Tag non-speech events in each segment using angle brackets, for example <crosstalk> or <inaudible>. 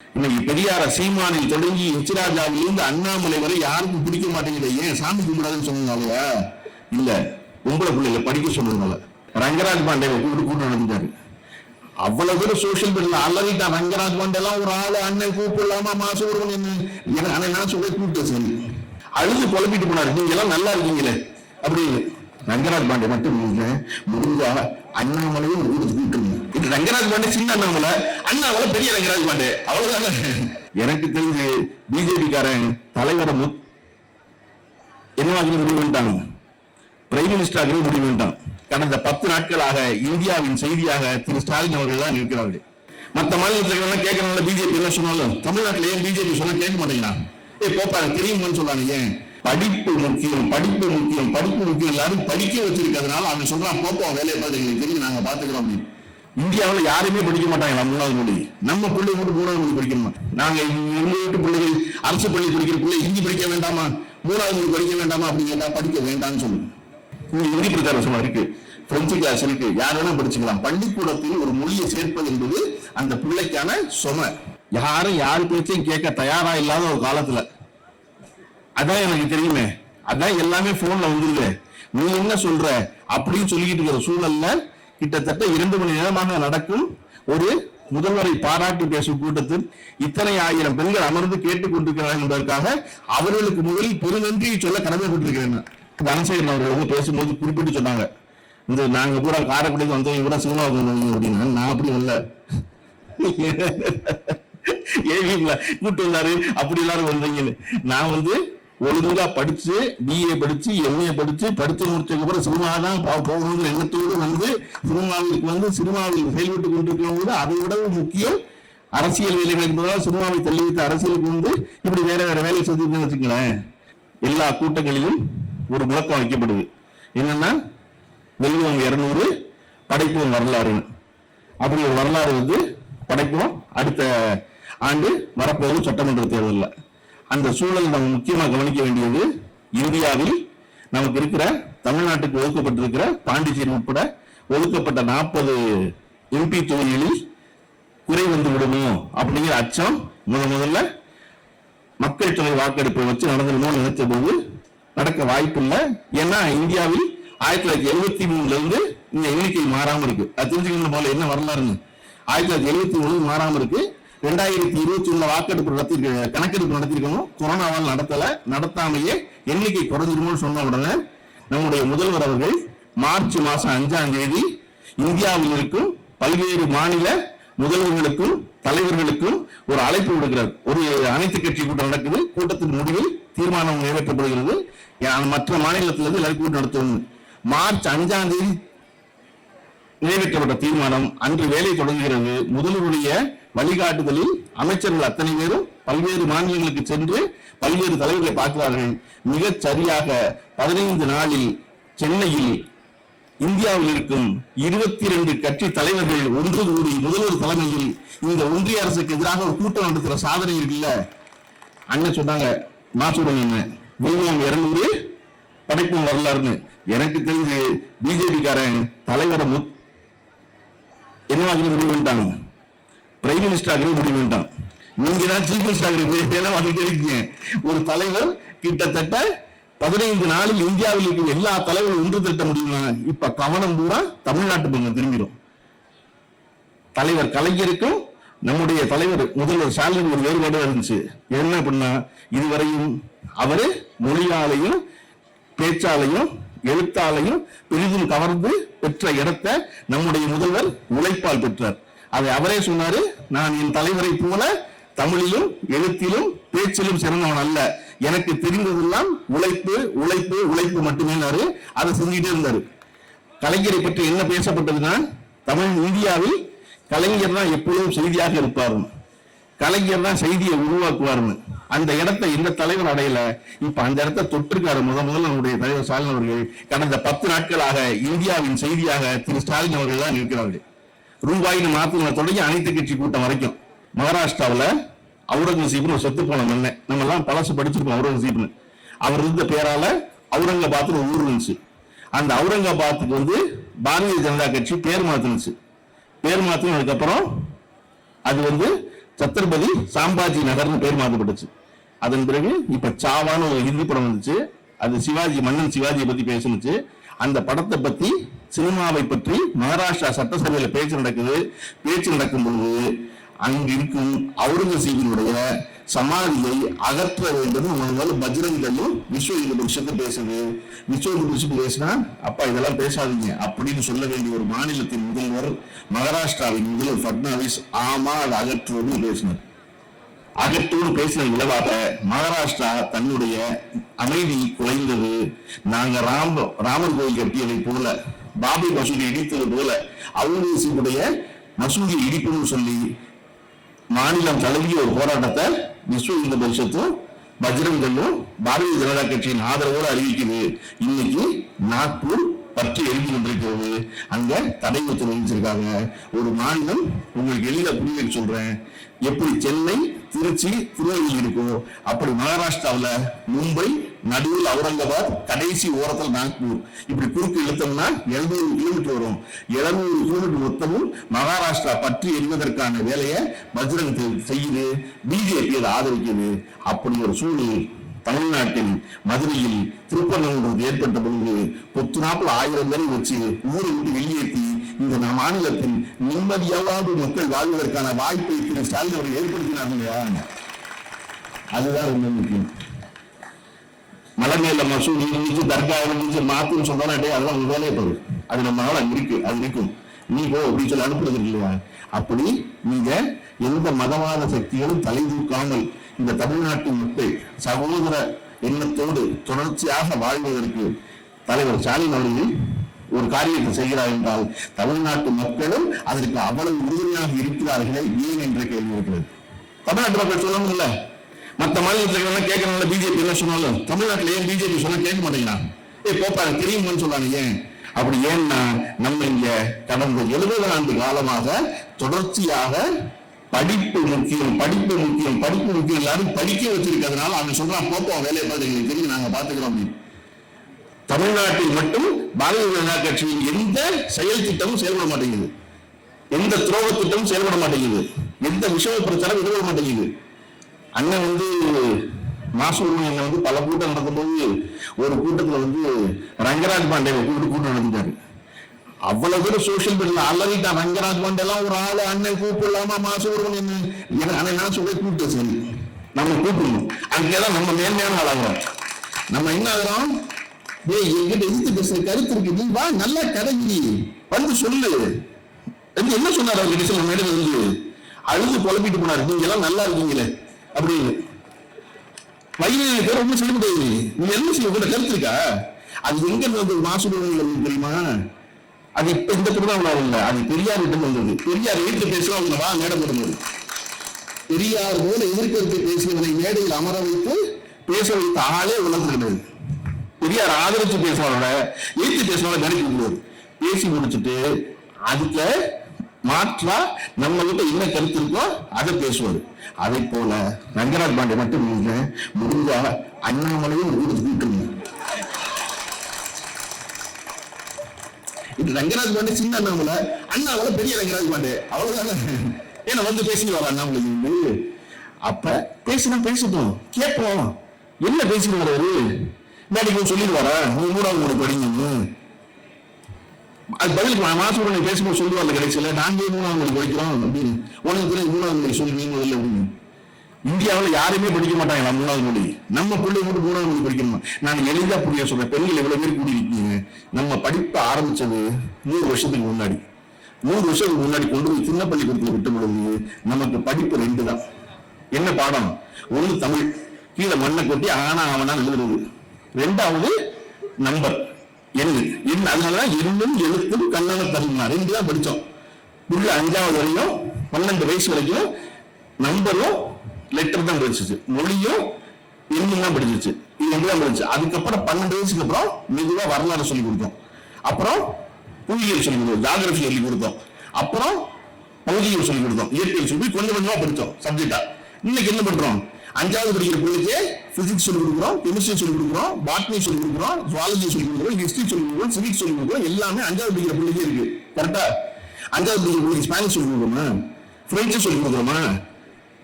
இன்னைக்கு பெரியார சீமானில் தொடங்கி எச்ராஜாவிலிருந்து அண்ணாமலை வரை யாருக்கும் பிடிக்க மாட்டேங்குது. ஏன் சாமி கும்பிடாதுன்னு சொன்னாங்க இல்ல பொம்பளை பிள்ளைகளை படிக்க சொன்னதுனால ரங்கராஜ் பாண்டே கூப்பிட்டு கூட்டம் நடந்துட்டாரு அவ்வளவு பேர் சோசியல் மீடியா அலறிட்டான் ரங்கராஜ் பாண்டே எல்லாம் ஒரு ஆளு அண்ணன் கூப்பிடலாமா மாசம் ஒரு என்ன? எனக்கு அண்ணன் நான் சொல்லி கூப்பிட்டு சரி. அழுது குழப்பிட்டு போனாரு. நீங்க எல்லாம் நல்லா இருக்கீங்களே அப்படின்னு ரங்கராஜ் பாண்டே மட்டும் இல்ல முடிஞ்சா அண்ணாமலையும் ஊருக்கு இது ரங்கராஜ் பாண்டே சின்ன அண்ணாமலை அண்ணாமலை பெரிய ரங்கராஜ் பாண்டே. அவ்வளவுதான்? எனக்கு தெரிஞ்சு பிஜேபி காரன் தலைவரை மு என்னவாகி முடிவு பண்ணிட்டாங்க பிரைம் மினிஸ்டராக முடிவு பண்ணிட்டான். கடந்த பத்து நாட்களாக இந்தியாவின் செய்தியாக திரு ஸ்டாலின் அவர்கள் தான் இருக்கிறார்கள். மற்ற மாநிலத்தில் கேட்கறவங்க பிஜேபி என்ன சொன்னாலும் தமிழ்நாட்டில் ஏன் பிஜேபி சொன்னா கேட்க மாட்டேங்கிறான்? ஏ போப்பாங்க தெரியுமான்னு சொல்றாங்க ஏன்? படிப்பு முக்கியம் படிப்பு முக்கியம் படிப்பு முக்கியம். எல்லாரும் படிக்க வச்சிருக்கிறதுனால அவன் சொல்றான் போப்போம் வேலையை பார்த்து எங்களுக்கு தெரியும் நாங்க பாத்துக்கிறோம் அப்படின்னு. இந்தியாவில் யாருமே படிக்க மாட்டாங்க மூணாவது மொழி. நம்ம பிள்ளை மட்டும் மூணாவது மொழி படிக்கணுமா நாங்க எங்க வீட்டு பிள்ளைகள் அரசு பள்ளி படிக்கிற பிள்ளை ஹிந்தி படிக்க வேண்டாமா? மூணாவது மொழி படிக்க வேண்டாமா? அப்படின்னு கேட்டா படிக்க வேண்டாம்னு சொல்லுங்க. இங்க ஹிந்தி பிரச்சாரம் இருக்கு. பிரெஞ்சு கிளாஸ் இருக்கு. யார் வேணா படிச்சுக்கலாம். பள்ளிக்கூடத்தில் ஒரு மொழியை சேர்ப்பது என்பது அந்த பிள்ளைக்கான சுமை. யாரும் யாரு பேச்சையும் கேட்க தயாரா இல்லாத ஒரு காலத்துல அதான் எனக்கு தெரியுமே. அதான் எல்லாமே போன்ல வந்துருது. நீ என்ன சொல்ற? அப்படின்னு சொல்லிக்கிட்டு இருக்கிற சூழல்ல கிட்டத்தட்ட இரண்டு மணி நேரமாக நடக்கும் ஒரு முதல்வரை பாராட்டி பேசும் கூட்டத்தில் இத்தனை ஆயிரம் பெண்கள் அமர்ந்து கேட்டுக் கொண்டிருக்கிறார்கள் என்பதற்காக அவர்களுக்கு முதலில் பெருநன்றியை சொல்ல கடமைப்பட்டிருக்கிறேன். தனசேகரன் அவர்கள் வந்து பேசும்போது குறிப்பிட்டு சொன்னாங்க. இந்த நாங்க கூட காரைக்குடிக்கு வந்தவங்க கூட சினிமாவுக்கு வந்தவங்க அப்படின்னா. நான் அப்படி இல்ல ஏவிஎம்ல கூட்டு வந்தாரு. அப்படி எல்லாரும் வந்தீங்கன்னு. நான் வந்து ஒழுங்கா படிச்சு பிஏ படிச்சு எம்ஏ படிச்சு படித்து முடிச்சதுக்கு அப்புறம் சினிமா தான் போ- போகணுங்கிற எண்ணத்தோடு வந்து சினிமாவிற்கு வந்து சினிமாவில் செயல்பட்டு கொண்டிருக்கிறவங்க அதை விட முக்கியம் அரசியல் வேலைகள் என்பதால் சினிமாவை தள்ளி வைத்த அரசியலுக்கு வந்து இப்படி வேற வேற வேலை செஞ்சுன்னு வச்சுங்களேன் எல்லா கூட்டங்களிலும் ஒரு முழக்கம் வைக்கப்படுது. என்னன்னா வெல்வோம் இருநூறு படைப்போம் வரலாறு அப்படி ஒரு வரலாறு வந்து படைப்போம். அடுத்த ஆண்டு வரப்போகும் சட்டமன்ற தேர்தலில். அந்த சூழல் நம்ம முக்கியமாக கவனிக்க வேண்டியது இந்தியாவில் நமக்கு இருக்கிற தமிழ்நாட்டுக்கு ஒதுக்கப்பட்டிருக்கிற பாண்டிச்சேரி உட்பட ஒதுக்கப்பட்ட நாற்பது எம்பி தொகுதிகளில் குறை வந்து விடுமோ அப்படிங்கிற அச்சம் முத முதல்ல மக்கள் தொகை வாக்கெடுப்பை வச்சு நடந்துடுமோ நினைச்ச போது நடக்க வாய்ப்பில்லை. ஏன்னா இந்தியாவில் ஆயிரத்தி தொள்ளாயிரத்தி எழுபத்தி மூணுல இருந்து இந்த எண்ணிக்கை மாறாம இருக்கு. அது தெரிஞ்சுக்கணும் போல என்ன வரலாறுன்னு. ஆயிரத்தி தொள்ளாயிரத்தி எழுபத்தி மூணு மாறாம இருக்கு. ரெண்டாயிரத்தி இருபத்தி ஒண்ணு வாக்கெடுப்பு நடத்தி கணக்கெடுப்பு நடத்திருக்கணும். கொரோனாவால் நடத்தல நடத்தாமையே எண்ணிக்கை குறைஞ்சிருமோன்னு சொன்ன உடனே நம்முடைய முதல்வர் அவர்கள் மார்ச் மாசம் அஞ்சாம் தேதி இந்தியாவில் இருக்கும் பல்வேறு மாநில முதல்வர்களுக்கும் தலைவர்களுக்கும் ஒரு அழைப்பு விடுக்கிறார். ஒரு அனைத்து கட்சி கூட்டம் நடக்குது. கூட்டத்தின் முடிவில் தீர்மானம் நிறைவேற்றப்படுகிறது. மற்ற மாநிலத்திலிருந்து எல்லாரும் கூட்டம் நடத்தணும். மார்ச் அஞ்சாம் தேதி நிறைவேற்றப்பட்ட தீர்மானம் அன்று வேலை தொடங்குகிறது. முதல்வருடைய வழிகாட்டுதலில் அமைச்சர்கள் அத்தனை பேரும் பல்வேறு மாநிலங்களுக்கு சென்று பல்வேறு தலைவர்களை பார்க்கிறார்கள். மிகச் சரியாக பதினைந்து நாளில் சென்னையில் இந்தியாவில் இருக்கும் இருபத்தி இரண்டு கட்சி தலைவர்கள் ஒன்று கூடி முதல்வர் தலைமையில் இந்த ஒன்றிய அரசுக்கு எதிராக ஒரு கூட்டம் நடத்துகிற சாதனை இருக்குல்ல? அண்ணன் சொன்னாங்க மாசூடன் என்ன? வீரம் இருநூறு படைப்பும் வரலாறுன்னு. எனக்கு தெரிஞ்சு பிஜேபிக்காரன் தலைவரை என்ன முடிவு பண்ணிட்டாங்க? பிரைம் மினிஸ்டராக முடிவு பண்ணிட்டாங்க. நீங்க தான் சீஃப் மினிஸ்டர் <laughs> என்ன இருக்கீங்க ஒரு தலைவர் கிட்டத்தட்ட பதினைந்து நாளில் இந்தியாவில் இருக்கிற எல்லா தலைவரும் ஒன்று திரட்ட முடியுமா? இப்ப கவனம் பூரா தமிழ்நாட்டு பக்கம் திரும்பிடும். தலைவர் கலைஞருக்கும் நம்முடைய தலைவர் முதல்வர் ஸ்டாலின் ஒரு வேறுபாடு இருந்துச்சு. என்ன பண்ணா? இதுவரையும் அவரு மொழியாலையும் பேச்சாலையும் எழுத்தாலையும் பெரிதும் கவர்ந்து பெற்ற இடத்தை நம்முடைய முதல்வர் உழைப்பால் பெற்றார். அதை அவரே சொன்னாரு நான் என் தலைவரை போல தமிழிலும் எழுத்திலும் பேச்சிலும் சிறந்தவன் அல்ல. எனக்கு தெரிந்ததெல்லாம் உழைப்பு உழைப்பு உழைப்பு மட்டுமே அதை செஞ்சுட்டே இருந்தாரு. கலைஞரை பற்றி என்ன பேசப்பட்டதுன்னா தமிழ் இந்தியாவில் கலைஞர் தான் எப்பொழுதும் செய்தியாக இருப்பார் கலைஞர் தான் செய்தியை உருவாக்குவார்னு அந்த இடத்தை இந்த தலைவர் அடையல. இப்ப அந்த இடத்தை தொட்டிருக்காரு முத முதல்ல நம்முடைய தலைவர் ஸ்டாலின் அவர்கள். கடந்த பத்து நாட்களாக இந்தியாவின் செய்தியாக திரு ஸ்டாலின் அவர்கள் தான் இருக்கிறார்கள் ரூபாயின் மாத்தின தொடங்கி அனைத்து கட்சி கூட்டம் வரைக்கும். மகாராஷ்டிராவில் அவுரங்கசீப்னு சொத்து போனோம் என்ன நம்ம எல்லாம் பழசு படிச்சிருக்கோம் அவுரங்கசீப்னு. அவர் இருந்த பேரால அவுரங்காபாத்னு ஊர் இருந்துச்சு. அந்த அவுரங்காபாத்துக்கு வந்து பாரதிய ஜனதா கட்சி பேர் மாத்துனுச்சு. பேர் மாத்தினதுக்கு அப்புறம் அது வந்து சத்ரபதி சாம்பாஜி நகர்னு பேர் மாற்றப்பட்டுச்சு அதன் பிறகு இப்ப சாவான்னு ஒரு ஹிந்தி படம் வந்துச்சு. அது சிவாஜி மன்னன் சிவாஜியை பத்தி பேசுனுச்சு. அந்த படத்தை பத்தி சினிமாவை பற்றி மகாராஷ்டிரா சட்டசபையில பேச்சு நடக்குது. பேச்சு நடக்கும் பொழுது அங்கு இருக்கும் அவுரங்கசீபினுடைய சமாதியை அகற்ற வேண்டும் முதல்ல பஜ்ரங்கலும் விஸ்வ இந்து பரிஷத்து பேசுது. விஸ்வ இந்து பேசினா அப்பா இதெல்லாம் பேசாதீங்க. அப்படின்னு சொல்ல வேண்டிய ஒரு மாநிலத்தின் முதல்வர் மகாராஷ்டிராவின் முதல்வர் பட்னாவிஸ் ஆமா அதை அகற்றுவது பேசினார். அகற்றோடு பேசின இளவாக மகாராஷ்டிரா தன்னுடைய அமைதி குலைந்தது நாங்க ராம ராமர் கோயில் கட்டியதை போல பாபி மசூதி இடித்தது போல அவுரங்கசீபுடைய மசூதி இடிக்கணும்னு சொல்லி மாநிலம் தழுவிய ஒரு போராட்டத்தை விஸ்வ இந்து பரிஷத்தும் பஜ்ரங்களும் பாரதிய ஜனதா கட்சியின் ஆதரவோடு அறிவிக்குது. இன்னைக்கு நாக்பூர் பற்றி எழுதி கொண்டிருக்கிறது அங்க தடை உத்தரவு விதிச்சிருக்காங்க ஒரு மாநிலம் உங்களுக்கு எளிதா புரிய சொல்றேன். எப்படி சென்னை திருச்சி திருநெல்வேலி இருக்கோ அப்படி மகாராஷ்டிராவில் மும்பை நடுவில் அவுரங்காபாத் கடைசி ஓரத்தில் நாக்பூர். இப்படி குறுக்கு இழுத்தோம்னா எழுநூறு கிலோமீட்டர் வரும். எழுநூறு கிலோமீட்டர் மொத்தமும் மகாராஷ்டிரா பற்றி எறிவதற்கான வேலையை பஜ்ரங் செய்யுது. பிஜேபி அதை ஆதரிக்குது. அப்படி ஒரு சூழ்நிலை தமிழ்நாட்டில் மதுரையில் திருப்பரங்குன்றம் ஏற்பட்ட பொழுது பொத்து நாற்பது ஆயிரம் பேரை வச்சு ஊரை விட்டு வெளியேற்றி இந்த நம் மாநிலத்தில் நிம்மதியாவது மக்கள் வாழ்வதற்கான வாய்ப்பை திரு ஸ்டாலின் அவர்கள் ஏற்படுத்தினார் அதுதான் ரொம்ப முக்கியம். மலை மேல மசூதி இருந்துச்சு தர்கா இருந்துச்சு மாத்துன்னு சொன்னா அதெல்லாம் உங்க வேலையை போகுது அது நம்மளால அங்க இருக்கு அது இருக்கும். நீ போ அப்படின்னு சொல்லி அனுப்புறது இல்லையா? அப்படி நீங்க எந்த மதவாத சக்திகளும் தலை தூக்காமல் இந்த தமிழ்நாட்டு மக்கள் சகோதர எண்ணத்தோடு தொடர்ச்சியாக வாழ்வதற்கு தலைவர் ஸ்டாலின் அவர்கள் ஒரு காரியத்தை செய்கிறார் என்றால் தமிழ்நாட்டு மக்களும் அதற்கு அவ்வளவு உறுதுணையாக இருக்கிறார்களே ஏன் என்ற கேள்வி இருக்கிறது. தமிழ்நாட்டு மக்கள் சொல்லணும் இல்ல மத்த மாநிலத்துல கேட்கறதுனால பிஜேபி என்ன சொன்னாலும். தமிழ்நாட்டுல ஏன் பிஜேபி சொன்னா கேட்க மாட்டேங்கிறான் ஏ போப்பாரு தெரியுமான்னு சொல்றாங்க ஏன்? அப்படி ஏன்னா நம்ம இங்க கடந்த எழுபது ஆண்டு காலமாக தொடர்ச்சியாக படிப்பு முக்கியம் படிப்பு முக்கியம் படிப்பு முக்கியம். எல்லாரும் படிக்க வச்சிருக்கிறதுனால அவன் சொல்றான் போப்போம் வேலையை பார்த்து எங்களுக்கு தெரியும் நாங்க பாத்துக்கிறோம் அப்படின்னு. தமிழ்நாட்டில் மட்டும் பாரதிய ஜனதா கட்சியின் எந்த செயல் திட்டமும் செயல்பட மாட்டேங்குது. எந்த துரோக திட்டமும் செயல்பட மாட்டேங்குது. எந்த விஷய பிரச்சாரம் விடுபட மாட்டேங்குது. அண்ணன் வந்து மாசூர் அண்ணன் வந்து பல கூட்டம் நடக்கும்போது ஒரு கூட்டத்துல வந்து ரங்கராஜ் பாண்டே கூப்பிட்டு கூட்டம் நடந்துட்டாரு அவ்வளவு பேர் சோசியல் மீடியா அலறிட்டான் ரங்கராஜ் பாண்டே ஒரு ஆளு அண்ணன் கூப்பிடலாமா மாசூர் என்ன? எனக்கு அண்ணன் நான் சொல்லி கூப்பிட்டு சரி. நம்ம கூப்பிடணும். அங்கேதான் நம்ம மேன்மையான ஆளாகிறோம். நம்ம என்ன ஆகிறோம்? ஏய் என்கிட்ட எதிர்த்து பேசுற கருத்து இருக்கு. நீ வா நல்லா கடைஞ்சி வந்து சொல்லு. என்ன சொன்னார் அவர் கிட்ட மேடம் வந்து அழுது குழப்பிட்டு போனார். நீங்க எல்லாம் நல்லா இருக்கீங்களே. அப்படின்னு. வயிறு பேர் ஒன்றும் சொல்ல முடியாது. நீ என்ன செய்ய உங்களோட கருத்து இருக்கா? அது எங்க இருந்து மாசு தெரியுமா? அது இப்ப இந்த திருவிழாவில் இல்ல. அது பெரியார் விட்டு வந்தது பெரியார் வீட்டுல பேசுறோம் அவங்க வா மேடம் இருந்தது பெரியார் போல எதிர்கருத்து பேசியவனை மேடையில் அமர வைத்து பேச வைத்த ஆளே உணர்ந்து கிடையாது. பெரியார் ஆதரிச்சு பேசுறவங்கள எதிர்த்து பேசுறவங்கள நினைக்க முடியாது பேசி முடிச்சுட்டு அதுக்க மாற்றா நம்ம கிட்ட என்ன கருத்து இருக்கோ அதை பேசுவாரு. அதை போல ரங்கராஜ் பாண்டே மட்டும் இல்ல முடிஞ்சா அண்ணாமலையும் ஊருக்கு கூட்டுங்க இது ரங்கராஜ் பாண்டே சின்ன அண்ணாமலை அண்ணாமலை பெரிய ரங்கராஜ் பாண்டே. அவ்வளவுதான்? ஏன்னா வந்து பேசி வர அண்ணாமலை வந்து அப்ப பேசினா பேசட்டும். கேட்போம். என்ன பேசிட்டு வர்றாரு? மேடைக்கு சொல்லிடுவாரா? உங்க மூணாவது மூணு படிங்க அது பதிலுக்கு நான் மாசம் பேசும்போது சொல்லுவாங்க கடைசியில நாங்க மூணாவது மொழி படிக்கிறோம்? அப்படின்னு. உனக்கு மூணாவது மொழி சொல்லி நீங்க இல்லை அப்படின்னு இந்தியாவில் யாருமே படிக்க மாட்டாங்க மூணாவது மொழி. நம்ம பிள்ளை மட்டும் மூணாவது மொழி படிக்கணும்? நான் எளிதா புரிய சொல்றேன். பெண்கள் எவ்வளவு பேர் கூடி இருக்கீங்க நம்ம படிப்பை ஆரம்பிச்சது நூறு வருஷத்துக்கு முன்னாடி. நூறு வருஷத்துக்கு முன்னாடி கொண்டு போய் சின்ன பள்ளிக்கூடத்தில் விட்டு பொழுது நமக்கு படிப்பு ரெண்டு தான். என்ன பாடம்? ஒண்ணு தமிழ். கீழே மண்ணை கொட்டி ஆனா அவனா எழுதுறது. ரெண்டாவது நம்பர். எண்ணு எண் அதனாலதான் எண்ணும் எழுத்தும் கண்ணான தருமா ரெண்டு தான் படிச்சோம். புள்ள அஞ்சாவது வரையும் பன்னெண்டு வயசு வரைக்கும் நம்பரும் லெட்டர் தான் படிச்சிச்சு. மொழியும் இன்னும் தான் படிச்சிச்சு. இது ரெண்டு தான் படிச்சு? அதுக்கப்புறம் பன்னெண்டு வயசுக்கு அப்புறம் மெதுவா வரலாறு சொல்லி கொடுத்தோம். அப்புறம் புவியியல் சொல்லி கொடுத்தோம். ஜாகிரபி சொல்லி கொடுத்தோம். அப்புறம் பகுதியில் சொல்லி கொடுத்தோம். இயற்கையில் சொல்லி கொஞ்சம் கொஞ்சமா படித்தோம் சப்ஜெக்டா இன்னைக்கு என்ன பண்றோம்? அஞ்சாவது படிக்கிற பிள்ளைக்கு பிசிக்ஸ் சொல்லி கொடுக்குறோம் கெமிஸ்ட்ரி சொல்லி கொடுக்குறோம் பாட்னி சொல்லி கொடுக்குறோம் ஜுவாலஜி சொல்லி கொடுக்குறோம் ஹிஸ்டரி சொல்லி கொடுக்குறோம் சிவிக்ஸ் சொல்லி கொடுக்குறோம். எல்லாமே அஞ்சாவது படிக்கிற பிள்ளைக்கு இருக்கு. கரெக்டா அஞ்சாவது படிக்கிற பிள்ளைக்கு ஸ்பானிஷ் சொல்லி கொடுக்குறோமா? பிரெஞ்சு சொல்லி கொடுக்குறோமா?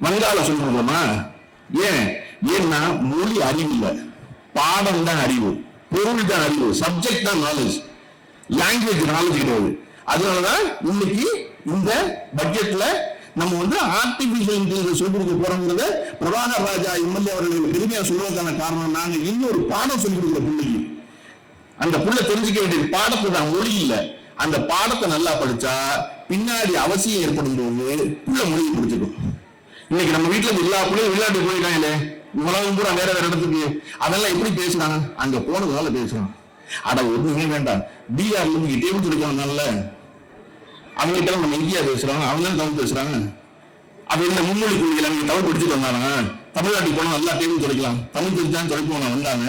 வங்காள சொல்லி ஏன்? ஏன்னா மொழி அறிவு இல்ல. பாடம் தான் அறிவு பொருள் தான் அறிவு சப்ஜெக்ட் தான் நாலேஜ் லாங்குவேஜ் நாலேஜ் கிடையாது. அதனாலதான் இன்னைக்கு இந்த பட்ஜெட்ல நம்ம வந்து ஆர்டிபிஷியல் இன்டெலிஜென்ஸ் சொல்லிக் கொடுக்க போறோங்கிறத பிரபாகர் ராஜா எம்எல்ஏ அவர்கள் பெருமையா சொல்வதற்கான காரணம் நாங்க இன்னொரு பாடம் சொல்லிக் கொடுக்குற பிள்ளைக்கு. அந்த புள்ள தெரிஞ்சுக்க வேண்டியது பாடத்தை தான் மொழி இல்லை. அந்த பாடத்தை நல்லா படிச்சா பின்னாடி அவசியம் ஏற்படும் போது புள்ள மொழியை பிடிச்சிக்கும் இன்னைக்கு நம்ம வீட்டுல இருந்து எல்லா பிள்ளையும் வெளிநாட்டு போயிட்டாங்களே உலகம் பூரா வேற வேற இடத்துக்கு. அதெல்லாம் எப்படி பேசுறாங்க? அங்க போனதுனால பேசுறாங்க. அட ஒண்ணுமே வேண்டாம். பிஆர்ல இருந்து டேபிள் கொடுக்கறதுனால அவங்ககிட்ட நம்ம இந்தியா பேசுறாங்க. அவங்க தான் தமிழ் பேசுறாங்க. அப்ப இந்த மும்மொழி கொள்கையில அவங்க தமிழ் படிச்சுட்டு வந்தாங்க தமிழ்நாட்டுக்கு போனா நல்லா டேபிள் துடைக்கலாம். தமிழ் தெரிஞ்சான் துடைப்போம் வந்தாங்க.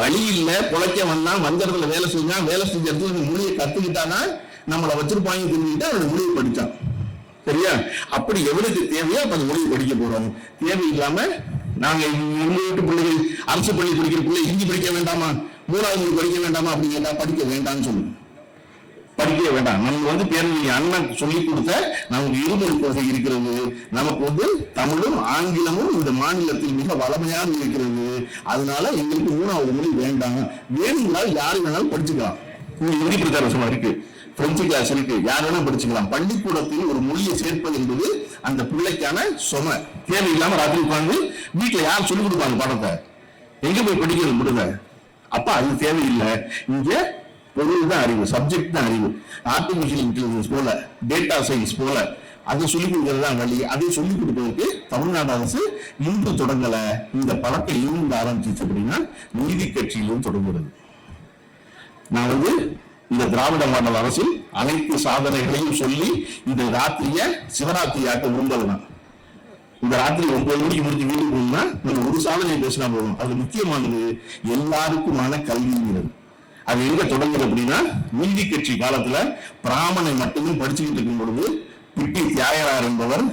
வழி இல்ல பொழைக்க வந்தான் வந்த இடத்துல வேலை செஞ்சான் வேலை செஞ்ச இடத்துல மொழியை கத்துக்கிட்டானா நம்மளை வச்சிருப்பாங்க தெரிஞ்சுக்கிட்டு அவன் மொழியை படித்தான் சரியா? அப்படி எவனுக்கு தேவையோ அப்ப அந்த மொழியை படிக்க போறோம் தேவையில்லாம நாங்க எங்க வீட்டு பிள்ளைகள் அரசு பள்ளி படிக்கிற பிள்ளை ஹிந்தி படிக்க வேண்டாமா? மூணாவது மொழி படிக்க வேண்டாமா? அப்படிங்கிறதா படிக்க வேண்டாம்னு சொல்லு. படிக்க வேண்டாம். நமக்கு வந்து பேரவை அண்ணன் சொல்லி கொடுத்த நமக்கு இருமொழி கொள்கை இருக்கிறது. நமக்கு வந்து தமிழும் ஆங்கிலமும் இந்த மாநிலத்தில் மிக வளமையாக இருக்கிறது. அதனால எங்களுக்கு மூணாவது மொழி வேண்டாம். வேணுங்களால் யாரு வேணாலும் படிச்சுக்கலாம். இங்க ஹிந்தி பிரச்சாரம் இருக்கு. பிரெஞ்சு கிளாஸ் இருக்கு யார் வேணா படிச்சுக்கலாம். பள்ளிக்கூடத்தில் ஒரு மொழியை சேர்ப்பது என்பது அந்த பிள்ளைக்கான சுமை. தேவையில்லாம ராத்திரி உட்காந்து வீட்டுல யார் சொல்லிக் கொடுப்பாங்க பாடத்தை? எங்க போய் படிக்கிறது விடுங்க அப்ப அது தேவையில்லை. இங்க பொருள் தான் அறிவு சப்ஜெக்ட் தான் அறிவு. ஆர்டிபிஷியல் இன்டெலிஜென்ஸ் போல டேட்டா சயின்ஸ் போல அதை சொல்லிக் கொடுக்கறது தான் வழி. அதை சொல்லிக் கொடுப்பதற்கு தமிழ்நாடு அரசு இன்று தொடங்கல. இந்த பழக்கம் இருந்து ஆரம்பிச்சிச்சு அப்படின்னா நீதி கட்சியிலும் தொடங்குறது நான் வந்து இந்த திராவிட மாடல் அரசில் அனைத்து சாதனைகளையும் சொல்லி இந்த ராத்திரிய சிவராத்திரியாக்க விரும்பல நான் இந்த ராத்திரி ஒன்பது மணிக்கு முடிஞ்சு வீட்டுக்கு போகணும்னா நம்ம ஒரு சாதனை பேசினா போதும். அது முக்கியமானது எல்லாருக்குமான கல்விங்கிறது. அது எங்க தொடங்குது அப்படின்னா நீதி கட்சி காலத்துல பிராமணை மட்டுமே படிச்சுக்கிட்டு இருக்கும் பொழுது பிட்டி தியாகரார் என்பவர்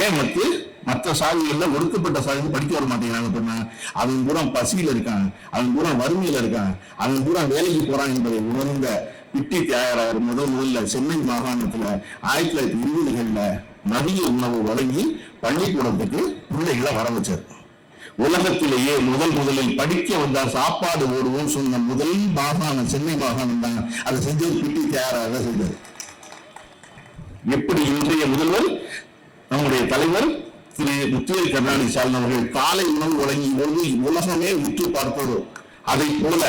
ஏன் மத்து மற்ற சாதிகள்ல ஒடுக்கப்பட்ட சாதி படிக்க வர மாட்டேங்கிறாங்க அப்படின்னா அவன் பூரா பசியில இருக்காங்க அவன் பூரா வறுமையில இருக்காங்க அவன் பூரா வேலைக்கு போறான் என்பதை உணர்ந்த பிட்டி தியாகரார் முதல் முதல்ல சென்னை மாகாணத்துல ஆயிரத்தி தொள்ளாயிரத்தி இருபதுகள்ல மதிய உணவு வழங்கி பள்ளிக்கூடத்துக்கு பிள்ளைகளை வர வச்சார். உலகத்திலேயே முதல் முதலில் படிக்க வந்தார் சாப்பாடு ஓடுவோம் சொன்ன முதல் மாகாணம் சென்னை மாகாணம் தான். அதை செஞ்சது பிட்டி தியாகராக செஞ்சது எப்படி இன்றைய முதல்வர்? நம்முடைய தலைவர் திரு முத்துவேல் கருணாநிதி ஸ்டாலின் அவர்கள் காலை உணவு வழங்கிய பொழுது உலகமே உற்று பார்ப்பதோ அதை போல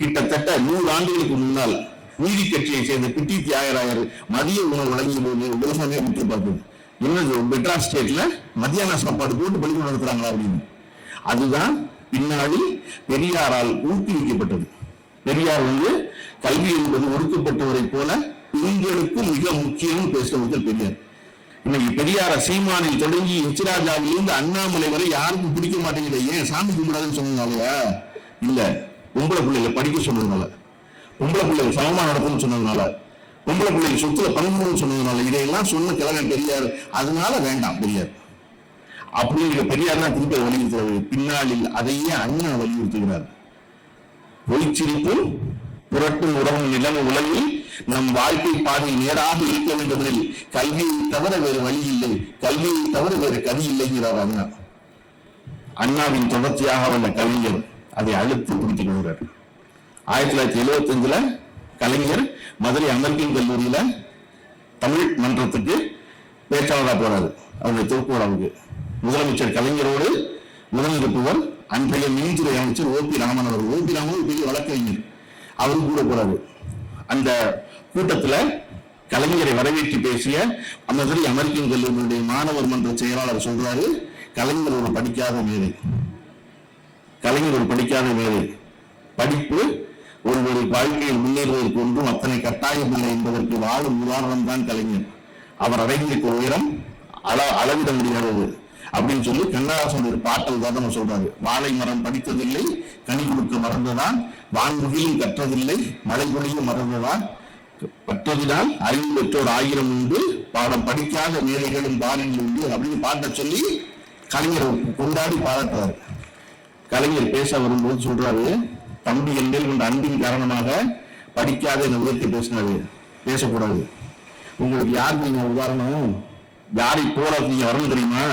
கிட்டத்தட்ட நூறு ஆண்டுகளுக்கு முன்னால் நீதி கட்சியை சேர்ந்த பிட்டி தியாகராயர் மதிய உணவு வழங்கிய போது உலகமே உற்று பார்த்தது என்னது மெட்ராஸ் ஸ்டேட்ல மத்தியான சாப்பாடு போட்டு பள்ளிக்கூடம் நடத்துறாங்களா அப்படின்னு? அதுதான் பின்னாடி பெரியாரால் ஊக்குவிக்கப்பட்டது. பெரியார் வந்து கல்வி என்பது ஒடுக்கப்பட்டவரை போல பெண்களுக்கு மிக முக்கியம் பேசுவது பெரியார். இன்னைக்கு பெரியார சீமானில் தொடங்கி எச்சிராஜாவிலிருந்து அண்ணாமலை வரை யாருக்கும் பிடிக்க மாட்டேங்குது. ஏன் சாமி கும்பிடாதுன்னு சொன்னதுனாலயா? இல்ல பொம்பளை பிள்ளைகளை படிக்க சொன்னதுனால பொம்பளை பிள்ளைகள் சமமா நடக்கும்னு சொன்னதுனால பொம்பளை பிள்ளைகள் சொத்துல பங்கணும்னு சொன்னதுனால இதையெல்லாம் சொன்ன கிழவன் பெரியார் அதனால வேண்டாம் பெரியார். அப்படிங்கிற பெரியார் தான் திருப்பி வலியுறுத்துறது பின்னாளில் அதையே அண்ணா வலியுறுத்துகிறார். ஒளிச்சிரிப்பு புரட்டும் உறவும் நிலம் உலகில் நம் வாழ்க்கை பாதை நேராக இருக்க வேண்டுமெனில் கல்வியை தவிர வேறு வழி இல்லை. கல்வியை தவிர வேறு கதி இல்லைங்கிறார் அண்ணா. அண்ணாவின் தொடர்ச்சியாக வந்த கவிஞர் அதை அழுத்து பிடித்துக் கொள்கிறார். ஆயிரத்தி தொள்ளாயிரத்தி எழுபத்தி அஞ்சுல கலைஞர் மதுரை அமெரிக்கன் கல்லூரியில தமிழ் மன்றத்துக்கு பேச்சாளராக போறாரு. அவருடைய தொகுப்பு விழாவுக்கு முதலமைச்சர் கலைஞரோடு உடனிருப்பவர் அன்றைய மின்துறை அமைச்சர் ஓ பி ராமன் அவர்கள் ஓ பி ராமன் பெரிய வழக்கறிஞர். அவரும் கூட போறாரு. அந்த கூட்டத்துல கலைஞரை வரவேற்று பேசிய மதுரை அமெரிக்கன் கல்லூரியுடைய மாணவர் மன்ற செயலாளர் சொல்றாரு கலைஞர் ஒரு படிக்காத மேதை. கலைஞர் ஒரு படிக்காத மேதை. படிப்பு ஒருவருடைய வாழ்க்கையில் முன்னேறுவதற்கு ஒன்றும் அத்தனை கட்டாயம் இல்லை என்பதற்கு வாழும் உதாரணம் தான் கலைஞர். அவர் அடைந்திருக்க உயரம் அள அளவிட முடியாதது அப்படின்னு சொல்லி கண்ணதாசன் ஒரு பாட்டல் தான் நம்ம சொல்றாரு. வாழை மரம் படித்ததில்லை கனி கொடுக்க மறந்ததான் வான்முகிலும் கற்றதில்லை மழை பொழியும் மறந்ததான். கற்றதினால் அறிவு பெற்றோர் ஆயிரம் உண்டு பாடம் படிக்காத மேலைகளும் பாரில் உண்டு அப்படின்னு பாட்ட சொல்லி கலைஞர் கொண்டாடி பாராட்டுறாரு. கலைஞர் பேச வரும்போது சொல்றாரு தம்பி என் மேல் கொண்ட அன்பின் காரணமாக படிக்காத என்னை உயர்த்தி பேசினாரு. பேசக்கூடாது. உங்களுக்கு யார் நீங்க உதாரணம்? யாரை போல நீங்க வரணும் தெரியுமா?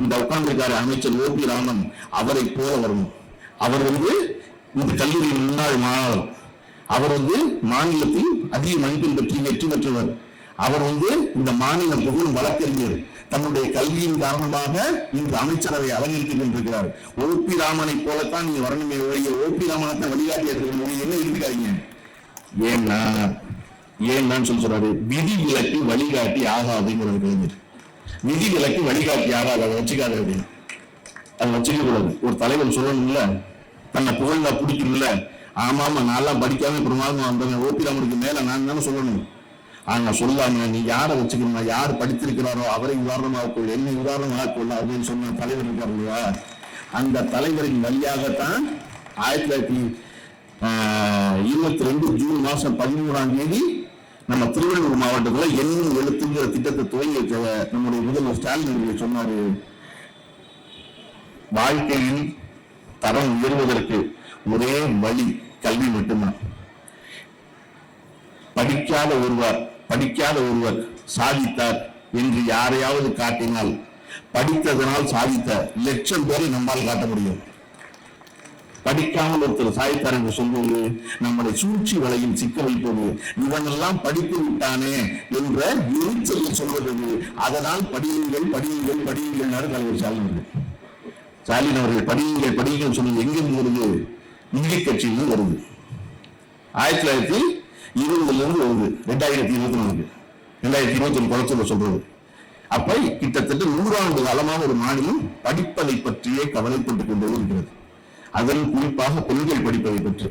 இந்த உட்கார்ந்திருக்காரு அமைச்சர் ஓபி ராமன். அவரை போல வரணும். அவர் வந்து இந்த கல்லூரியின் முன்னாள் மாணவர். அவர் வந்து மாநிலத்தில் அதிக மதிப்பெண் பெற்று வெற்றி பெற்றவர். அவர் வந்து இந்த மாநிலம் புகழும் வழக்கறிஞர். தன்னுடைய கல்வியின் காரணமாக இன்று அமைச்சரவை அலங்கரித்துக் கொண்டிருக்கிறார். ஓபி ராமனை போலத்தான் நீங்க வரணுமே ஒழிய ஓபி ராமனை தான் வழிகாட்டி இருக்கிற என்ன இருக்காங்க ஏன்னா ஏன்னு சொல்லி சொல்றாரு. விதி விலக்கு வழிகாட்டி ஆகாதுங்கிறது கலைஞர். விதி விலக்கு வழிகாட்டி ஆகாது. அதை வச்சுக்காது அப்படின்னு அதை வச்சுக்க கூடாது. ஒரு தலைவர் சொல்லணும்ல தன்னை புகழ்ந்தா பிடிக்கணும்ல ஆமா ஆமா நான்லாம் படிக்காம பிரமாதமா வந்தவன். ஓபிராமனுக்கு மேல நான் தானே சொல்லணும். அவங்க சொல்லாம நீ யாரை வச்சுக்கணும் யார் படித்திருக்கிறாரோ அவரை உதாரணமாக கொள் என்னை உதாரணமாக கொள்ள அப்படின்னு சொன்ன தலைவர் இருக்கார் இல்லையா? அந்த தலைவரின் வழியாகத்தான் ஆயிரத்தி தொள்ளாயிரத்தி ஆஹ், இருபத்தி ரெண்டு ஜூன் மாசம் பதிமூணாம் தேதி நம்ம திருவள்ளூர் மாவட்டத்துல எண்ணும் எழுத்துங்கிற திட்டத்தை துவங்கி வச்ச நம்முடைய முதல்வர் ஸ்டாலின் அவர்கள் சொன்னாரு. வாழ்க்கையில் தரம் உயர்வதற்கு ஒரே வழி கல்வி மட்டும்தான். படிக்காத ஒருவர் படிக்காத ஒருவர் சாதித்தார் என்று யாரையாவது காட்டினால் படித்ததனால் சாதித்த லட்சம் பேரை நம்மால் காட்ட முடியும். படிக்காமல் ஒருத்தர் சாதித்தார் என்று சொல்வது நம்முடைய சூழ்ச்சி வலையில் சிக்க வைப்பது இவனெல்லாம் படித்து விட்டானே என்ற எரிச்சலை சொல்வது அதனால் படியுங்கள் படியுங்கள் படியுங்கள் தலைவர் ஸ்டாலின் ஸ்டாலின் அவர்கள் படியுங்கள் படியுங்கள் சொன்னது எங்கிருந்து வருது? இந்திய கட்சியிலிருந்து வருது. ஆயிரத்தி தொள்ளாயிரத்தி இருபதுல இருந்து வருது ரெண்டாயிரத்தி இருபத்தி நான்கு ரெண்டாயிரத்தி இருபத்தி ஒன்று குறைச்சல சொல்றது. அப்ப கிட்டத்தட்ட நூறாண்டு காலமான ஒரு மாநிலம் படிப்பதை பற்றியே கவலைப்பட்டுக் கொண்டே இருக்கிறது. அதன் குறிப்பாக பெண்கள் படிப்பதை பற்றி.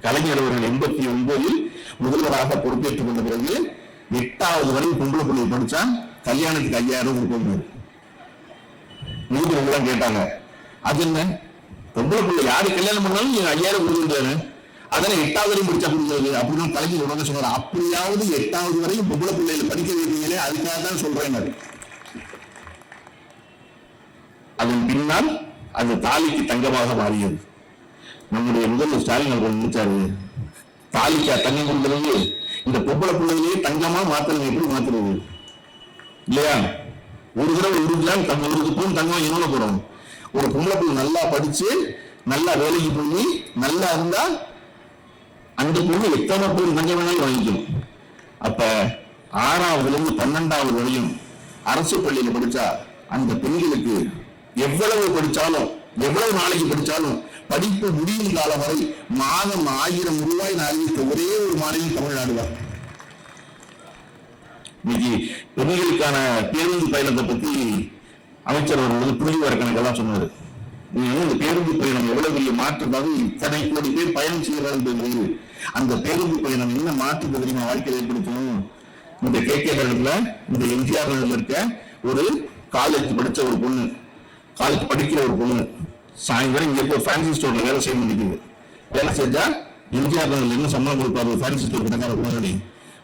கலைஞர் அவர்கள் எண்பத்தி ஒன்பதில் முதல்வராக பொறுப்பேற்றுக் கொண்ட பிறகு எட்டாவது வரை பொம்பளை பிள்ளை படிச்சா கல்யாணத்துக்கு ஐயாயிரம் கொடுப்பாரு நூறு கேட்டாங்க. அது என்ன? பொம்பளை பிள்ளை யாரு கல்யாணம் பண்ணாலும் நீங்க ஐயாயிரம் கொடுக்குறாரு அதனை எட்டாவது வரையும் படிச்சா கொடுக்குறது அப்படின்னு கலைஞர் உடனே சொன்னார். அப்படியாவது எட்டாவது வரையும் பொம்பளை பிள்ளைகள் படிக்க வைக்கிறீங்களே அதுக்காக தான் சொல்றேன் நான். அதன் பின்னால் அது தாலிக்கு தங்கமாக மாறியது. நம்முடைய முதல்வர் ஸ்டாலின் அவர்கள் நினைச்சாரு தாலிக்கா தங்கம் கொடுக்கிறது இந்த பொம்பளை பிள்ளைகளையே தங்கமா மாத்தணும் எப்படி மாத்துறது? இல்லையா? ஒரு தடவை ஒரு கிராம் தங்க ஒரு பவுன் தங்கம் எவ்வளவு போறோம் ஒரு பொம்பளை பிள்ளை நல்லா படிச்சு நல்லா வேலைக்கு போய் நல்லா இருந்தா அந்த பொண்ணு எத்தனை பேர் தங்கம் வேணாலும் வாங்கிக்கணும் அப்ப ஆறாவதுல இருந்து பன்னெண்டாவது வரையும் அரசு பள்ளியில படிச்சா அந்த பெண்களுக்கு எவ்வளவு படிச்சாலும் எவ்வளவு நாளைக்கு படிச்சாலும் படிப்பு முடியும் காலம் வரை மாதம் ஆயிரம் ரூபாய் அறிவித்த ஒரே ஒரு மாணவி தமிழ்நாடுவார். இன்னைக்கு பெண்களுக்கான பேருந்து பயணத்தை பத்தி அமைச்சர் அவர் வந்து வர கணக்கெல்லாம் சொன்னாரு. இந்த பேருந்து பயணம் எவ்வளவு பெரிய மாற்றமாக இத்தனை கோடி பேர் பயணம் செய்கிறார்கள் அந்த பேருந்து பயணம் என்ன மாற்றத்தை தெரியுமா வாழ்க்கையில் ஏற்படுத்தணும் இந்த கே கே நகர்ல இந்த எம்ஜிஆர் நகர்ல இருக்க ஒரு காலேஜ் படிச்ச ஒரு பொண்ணு காலேஜ் படிக்கிற ஒரு பொண்ணு சாயங்காலம் இங்க இருக்க ஒரு ஃபேன்சி ஸ்டோர்ல வேலை செய்ய முடியுது வேலை செஞ்சா எம்ஜிஆர் நகர்ல என்ன சம்பளம் கொடுப்பாரு? ஃபேன்சி ஸ்டோர் கிட்டக்கார முன்னாடி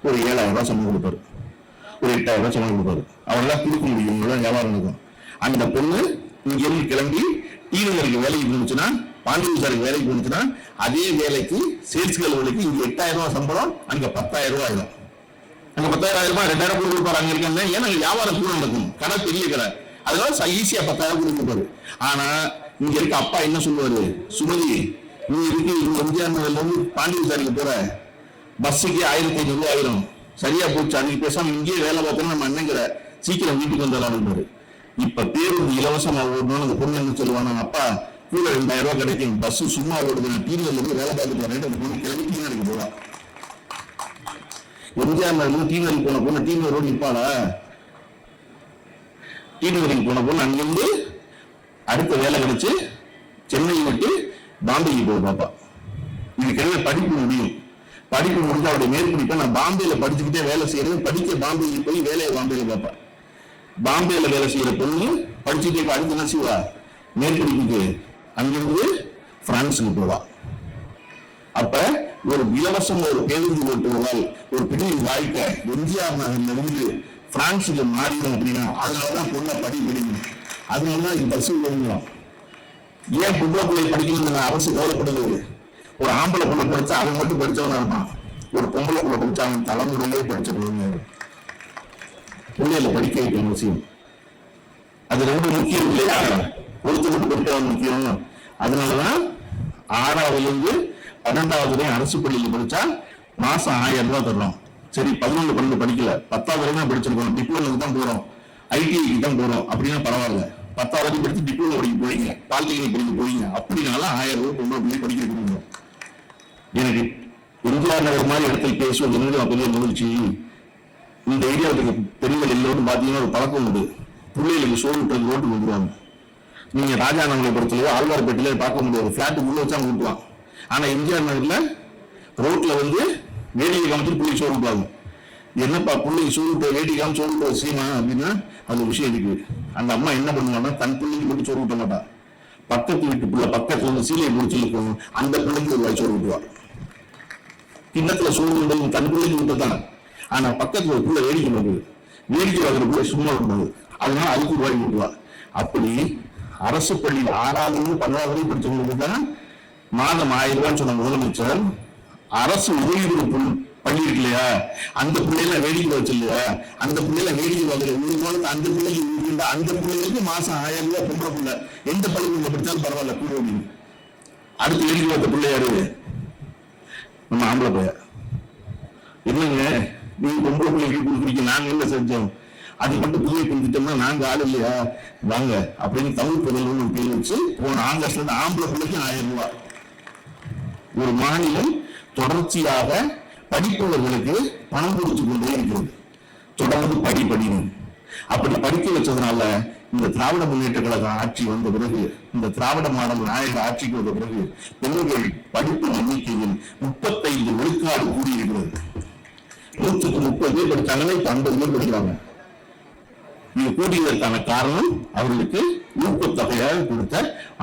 ஒரு ஏழாயிரம் ரூபாய் சம்பளம் கொடுப்பாரு. ஒரு எட்டாயிரம் ரூபாய் சம்பளம் கொடுப்பாரு. அவரெல்லாம் கொடுக்க முடியும் வியாபாரம் நடக்கும். அந்த பொண்ணு இங்கிருந்து கிளம்பி டீனருக்கு வேலைக்கு போனுச்சுன்னா பாண்டியசாருக்கு வேலைக்கு போனுச்சுன்னா அதே வேலைக்கு சேல்ஸ் வேலைக்கு இங்க எட்டாயிரம் ரூபாய் சம்பளம் அங்க பத்தாயிரம் ரூபாய் ஆயிரும். அங்க பத்தாயிரம் ரூபாய் ரெண்டாயிரம் கூட கொடுப்பாரு அங்க இருக்காங்க ஏன்னா வியாபாரம் கூட நடக்கும். கடை பெரிய கடை. அதனால ஈஸியா பத்தாயிரம் கூட கொடுப்பாரு ஆனா இங்க இருக்க அப்பா என்ன சொல்லுவாரு? சுமதி நீ இருக்கு இங்க எம்ஜிஆர் நகர்ல இருந்து பாண்டியசாரிக்கு போற? பஸ்ஸுக்கு ஆயிரத்தி ஐநூறு ரூபாய் ஆயிரும். சரியா போச்சு. அன்னைக்கு பேசாம இங்கேயே வேலை பார்த்தோம்னா நம்ம அண்ணங்கிற சீக்கிரம் வீட்டுக்கு வந்துடலாம் இப்ப பேருந்து இலவசமா ஓடணும்னு அந்த பொண்ணு என்ன சொல்லுவாங்க அப்பா கூட ரெண்டாயிரம் ரூபாய் கிடைக்கும். பஸ் சும்மா ஓடுது நான் டிவியில இருந்து வேலை பார்த்துட்டு வரேன். அந்த பொண்ணு கிளம்பி டீ கடைக்கு போவா எம்ஜிஆர் இருந்து டீ போன பொண்ணு டீ ரோடு நிற்பாளா டீ போன பொண்ணு அங்கிருந்து அடுத்த வேலை கிடைச்சு சென்னை விட்டு பாம்பேக்கு போய் பாப்பா. இதுக்கு என்ன படிப்பு முடியும்? படிப்பு முடிஞ்சு அவருடைய மேற்படிப்பை நான் பாம்பேல படிச்சுக்கிட்டே வேலை செய்யறது. படிக்க பாம்பேக்கு போய் வேலையை பாம்பேல பார்ப்பேன் பாம்பேல வேலை செய்யற பொண்ணு படிச்சுட்டே இப்ப அடுத்து என்ன செய்வா மேற்படிப்புக்கு அங்கிருந்து பிரான்ஸுக்கு போவா. அப்ப ஒரு இலவசம் ஒரு பேருந்து ஓட்டுவதால் ஒரு பெண்ணின் வாழ்க்கை எம்ஜிஆர் நகர்ல இருந்து பிரான்ஸுக்கு மாறிடும் அப்படின்னா அதனாலதான் பொண்ணை படி படிக்கணும் அதனாலதான் இது பஸ் ஓடுங்களோம் ஏன் பொம்பளை பிள்ளை படிக்கணும்னு அரசு கவலைப்படுது ஒரு ஆம்பளை பிள்ளை படிச்சா அவன் மட்டும் படிச்சவனா இருப்பான். ஒரு பொம்பளை பிள்ளை படிச்சா அவன் தலைமுறையிலே படிச்சிருக்கணும். பிள்ளைகளை படிக்க வைக்கணும் அவசியம் அது ரொம்ப முக்கியம் இல்லையா? ஒருத்தருக்கு படிக்கிறது முக்கியம். அதனாலதான் ஆறாவதுலேருந்து பன்னெண்டாவது வரையும் அரசு பள்ளியில் படிச்சா மாசம் ஆயிரம் ரூபாய் தர்றோம் சரி பதினொன்று பன்னெண்டு படிக்கல. பத்தாவது வரைக்கும் தான் படிச்சிருக்கோம் டிப்ளமோக்கு தான் போறோம். ஐடிஐக்கு தான் போறோம். அப்படின்னா பரவாயில்ல. பத்தாவது வரைக்கும் படித்து டிப்ளமோ படிக்க போறீங்க. பாலிடெக்னிக் படிக்க போறீங்க. அப்படினாலும் ஆயிரம் ரூபாய் பொம்பளை பிள்ளை படிக்க கொடுக்கணும் எனக்கு எம்ஜிஆர் நகர் மாதிரி இடத்துல பேசுவது என்னது? பெரிய மகிழ்ச்சி. இந்த ஏரியாவுக்கு பெண்கள் எல்லோரும் பாத்தீங்கன்னா ஒரு பழக்கம் உண்டு. பிள்ளைகளுக்கு சோறு விட்டு ரோட்டுக்கு வந்துருவாங்க நீங்க ராஜா நகரை பொறுத்தலையோ ஆழ்வார்பேட்டையில பார்க்க முடியாது. ஃபிளாட்டுக்கு உள்ள வச்சா கூட்டுவான் ஆனா எம்ஜிஆர் நகர்ல ரோட்ல வந்து வேடிக்கை காமிச்சு பிள்ளை சோறு விட்டுவாங்க என்னப்பா பிள்ளைக்கு சோறு விட்ட வேடிக்கை காமிச்சு சோறு விட்டு சீமா அப்படின்னா அந்த விஷயம் இருக்கு. அந்த அம்மா என்ன பண்ணுவாங்கன்னா தன் பிள்ளைக்கு மட்டும் சோறு விட்ட மாட்டா பக்கத்து வீட்டு பிள்ளை பக்கத்துல வந்து சீலையை முடிச்சு அந்த பிள்ளைக்கு ஒரு வாய் சோறு விட்டுவா கிண்ணத்துல சோறு விடுறது தன் பிள்ளைக்கு விட்டதான் ஆனா பக்கத்துல ஒரு பிள்ளை வேடிக்கை பண்ணுது வேடிக்கை பார்க்குற பிள்ளை சும்மா விடுறது அதனால அதுக்கு ரூபாய் வாய் அப்படி அரசு பள்ளியில் ஆறாவது பன்னெண்டாவது படிச்சவங்களுக்கு தான் மாதம் ஆயிரம் ரூபான்னு சொன்ன முதலமைச்சர் அரசு உதவி பெறும் பள்ளி இருக்கு இல்லையா? அந்த பிள்ளைல வேடிக்கை வச்சு இல்லையா? அந்த பிள்ளைகளை வேடிக்கை பார்க்கல ஒரு காலத்து அந்த பிள்ளைக்கு உண்டு, அந்த பிள்ளைகளுக்கு மாசம் ஆயிரம் ரூபாய் பொம்பளை பிள்ளை. எந்த பள்ளி படித்தாலும் பரவாயில்ல கூட அப்படின்னு அடுத்து வேடிக்கை பார்த்த பிள்ளை யாரு? நம்ம ஆம்பளை பையன். என்னங்க? நீங்க பொம்பளை பிள்ளைக்கு கொடுக்குறீங்க நாங்க என்ன செஞ்சோம்? அது மட்டும் புதிய கொடுத்துட்டோம்னா நாங்க ஆள் இல்லையா? வாங்க அப்படின்னு தமிழ் புதல்வன் ஒரு பேர் வச்சு போன ஆகஸ்ட்ல இருந்து ஆம்பளை பிள்ளைக்கு ஆயிரம் ரூபாய் ஒரு மாநிலம் தொடர்ச்சியாக படிப்பவர்களுக்கு பணம் கொடுத்து கொண்டே இருக்கிறது. தொடர்ந்து படி படிக்கணும் அப்படி படிக்க வச்சதுனால இந்த திராவிட முன்னேற்ற கழக ஆட்சி வந்த பிறகு இந்த திராவிட மாடல் நாயக ஆட்சிக்கு வந்த பிறகு பெண்கள் படிப்பு எண்ணிக்கையில் முப்பத்தைந்து விழுக்காடு கூடியிருக்கிறது. நூற்றுக்கு முப்பது பேர் படிச்சாங்கன்னா இப்ப ஐம்பது பேர் படிக்கிறாங்க இது கூட்டியதற்கான காரணம் அவர்களுக்கு ஊக்கத்தொகையாக கொடுத்த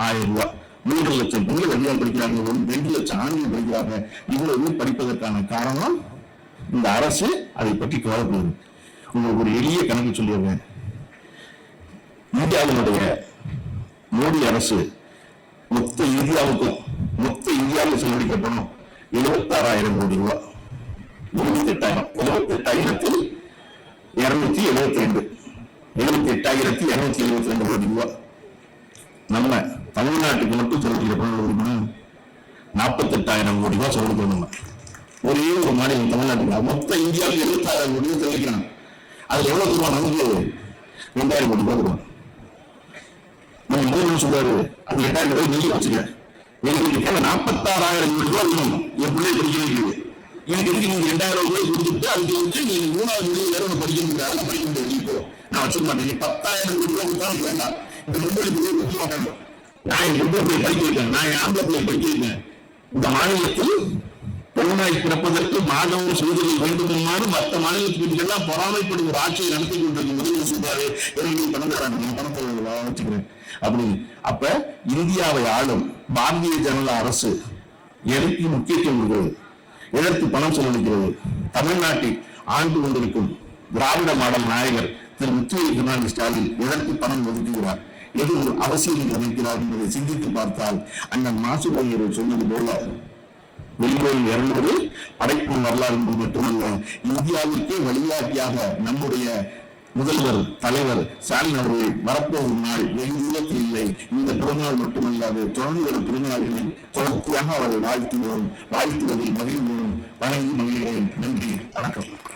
ஆயிரம் ரூபாய். மூன்று லட்சம் பெண்கள் அதிகம் படிக்கிறாங்க ரெண்டு லட்சம் ஆண்கள் படிக்கிறாங்க. இவ்வளவு படிப்பதற்கான காரணம் இந்த அரசு அதை பற்றி கவலைப்படுது. உங்களுக்கு ஒரு எளிய கணக்கு சொல்லிடுறேன். இந்தியாவினுடைய மோடி அரசு மொத்த இந்தியாவுக்கும் மொத்த இந்தியாவில் செலவழிக்கப்படும் எழுபத்தாறாயிரம் கோடி ரூபாய். எழுபத்தி எட்டாயிரம் எழுபத்தி எட்டாயிரத்தில் இருநூத்தி எழுபத்தி ரெண்டு. எழுபத்தி எட்டாயிரத்தி இருநூத்தி எழுபத்தி ரெண்டு கோடி ரூபாய் நம்ம தமிழ்நாட்டுக்கு மட்டும் செலவழிக்கிற பணம் ஒரு பணம் நாற்பத்தெட்டாயிரம் கோடி ரூபாய் செலவழிக்கிறோம் நம்ம ஒரே ஒரு மாநிலம் தமிழ்நாட்டுக்கு மொத்த இந்தியாவில் எழுபத்தாயிரம் கோடி ரூபாய் செலவழிக்கிறாங்க அதுல எவ்வளவு தருவான் நமக்கு ரெண்டாயிரம் கோடி ரூபாய் தருவான் நம்ம முதல்வர் சொல்றாரு அது ரெண்டாயிரம் ரூபாய் நீங்க வச்சுக்க. எனக்கு தேவை நாற்பத்தாறாயிரம் கோடி ரூபாய் வேணும். என் பிள்ளை படிக்கிறதுக்கு எனக்கு எதுக்கு நீங்க ரெண்டாயிரம் ரூபாய் கொடுத்துட்டு அதுக்கு வந்து நீங்க மூணாவது மொழி வேற ஒன்று படிக்க படிக்க முடியும் இப்போ நான் வச்சுக்க மாட்டேன். நீ பத்தாயிரம் கோடி ரூபாய் கொடுத்தாலும் வேண்டாம். இந்த முன்னாடி போய் கொடுக்க மாட்டாங்க நான் என் பொம்பளை பிள்ளை படிக்க வைக்கிறேன் நான் என் ஆம்பளை பிள்ளை படிக்க இந்த மாநிலத்தில் பெண்ணாய் பிறப்பதற்கு மாதம் சுதந்திரம் வேண்டுமாறு மற்ற மாநிலத்துக்கெல்லாம் பொறாமைப்படும் ஒரு ஆட்சியை நடத்தி கொண்டிருக்கும் முதல்வர் சொல்றாரு. எனக்கு பணம் தராங்க. நான் பணத்தை வச்சுக்கிறேன். அப்படின்னு. அப்ப இந்தியாவை ஆளும் பாரதிய ஜனதா அரசு எனக்கு முக்கியத்துவம் கொடுக்கிறது எதற்கு பணம் செலவழிக்கிறது. தமிழ்நாட்டில் ஆண்டு கொண்டிருக்கும் திராவிட மாடல் நாயகர் திரு முத்துவை கருணாநிதி ஸ்டாலின் எதற்கு பணம் ஒதுக்குகிறார். எது ஒரு அவசியம் அமைக்கிறார் என்பதை சிந்தித்து பார்த்தால் அண்ணன் மாசுபையர் சொன்னது போல வெளிக்கோயில் இருநூறு படைப்பு வரலாறு என்பது மட்டுமல்ல இந்தியாவிற்கே வழிகாட்டியாக நம்முடைய முதல்வர் தலைவர் ஸ்டாலின் அவர்கள் வரப்போகும் நாள் வெகு தூரத்தில் இல்லை. இந்த பிறந்தநாள் மட்டுமல்லாது தொடர்ந்து வரும் பிறநாள்களில் தொடர்ச்சியாக அவர்கள் வாழ்த்துகிறோம். வாழ்த்துவதில் மகிழ்வோம். வணங்கி மகிழ்கிறேன். நன்றி. வணக்கம்.